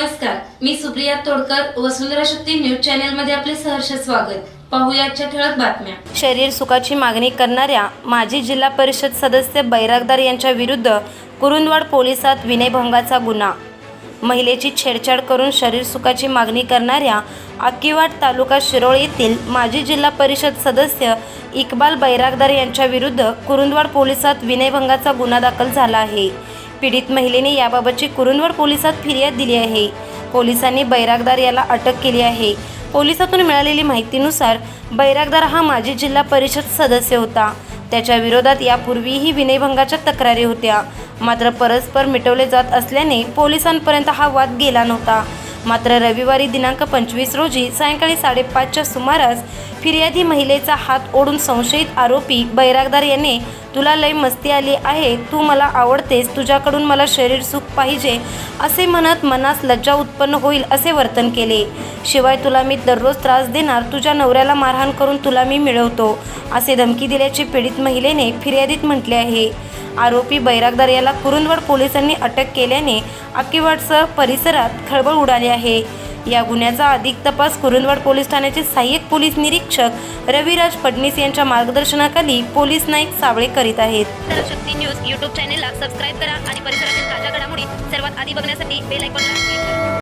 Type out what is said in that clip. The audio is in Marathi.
नमस्कार मी सुप्रिया तोडकर वसुंधरा शक्ती न्यूज चॅनलमध्ये आपले सहर्ष स्वागत. पाहुयाच्या ठळक बातम्या. शरीर सुखाची मागणी करणाऱ्या माजी जिल्हा परिषद सदस्य बैरागदार यांच्या विरुद्ध कुरुंदवाड पोलिसात विनयभंगाचा गुन्हा. महिलेची छेडछाड करून शरीर सुखाची मागणी करणाऱ्या आकिवाड तालुका शिरोळ येथील माजी जिल्हा परिषद सदस्य इक्बाल बैरागदार यांच्या विरुद्ध कुरुंदवाड पोलिसात विनयभंगाचा गुन्हा दाखल झाला आहे. पीडित महिलेने याबाबतची कुरुंदवर पोलिसात फिर्याद दिली आहे. पोलिसांनी बैरागदार याला अटक केली आहे. पोलिसातून मिळालेली माहितीनुसार बैरागदार हा माजी जिल्हा परिषद सदस्य होता. त्याच्या विरोधात यापूर्वीही विनयभंगाच्या तक्रारी होत्या. मात्र परस्पर मिटवले जात असल्याने पोलिसांपर्यंत हा वाद गेला नव्हता. मात्र रविवारी दिनांक पंचवीस रोजी सायंकाळी साडेपाचच्या सुमारास फिर्यादी महिलेचा हात ओढून संशयित आरोपी बैरागदार याने तुला लय मस्ती आली आहे तू मला आवडतेस तुझ्याकडून मला शरीर सुख पाहिजे असे म्हणत मनास लज्जा उत्पन्न होईल असे वर्तन केले. शिवाय तुला मी दररोज त्रास देणार तुझ्या नवऱ्याला मारहाण करून तुला मी मिळवतो असे धमकी दिल्याचे पीडित महिलेने फिर्यादीत म्हटले आहे. आरोपी बैरागदार याला कुरुंदवड पोलिसांनी अटक केल्याने आकिवाडसह परिसरात खळबळ उडाली आहे. या गुन्ह्याचा अधिक तपास कुरुंदवाड पोलीस ठाण्याचे सहाय्यक पोलीस निरीक्षक रविराज फडणीस यांच्या मार्गदर्शनाखाली पोलीस नाईक सावळे करीत आहेत. शक्ती न्यूज युट्यूब चॅनेलला सबस्क्राईब करा आणि परिसरातील ताज्या घडामोडी सर्वात आधी बघण्यासाठी बेल आयकॉनला क्लिक करा.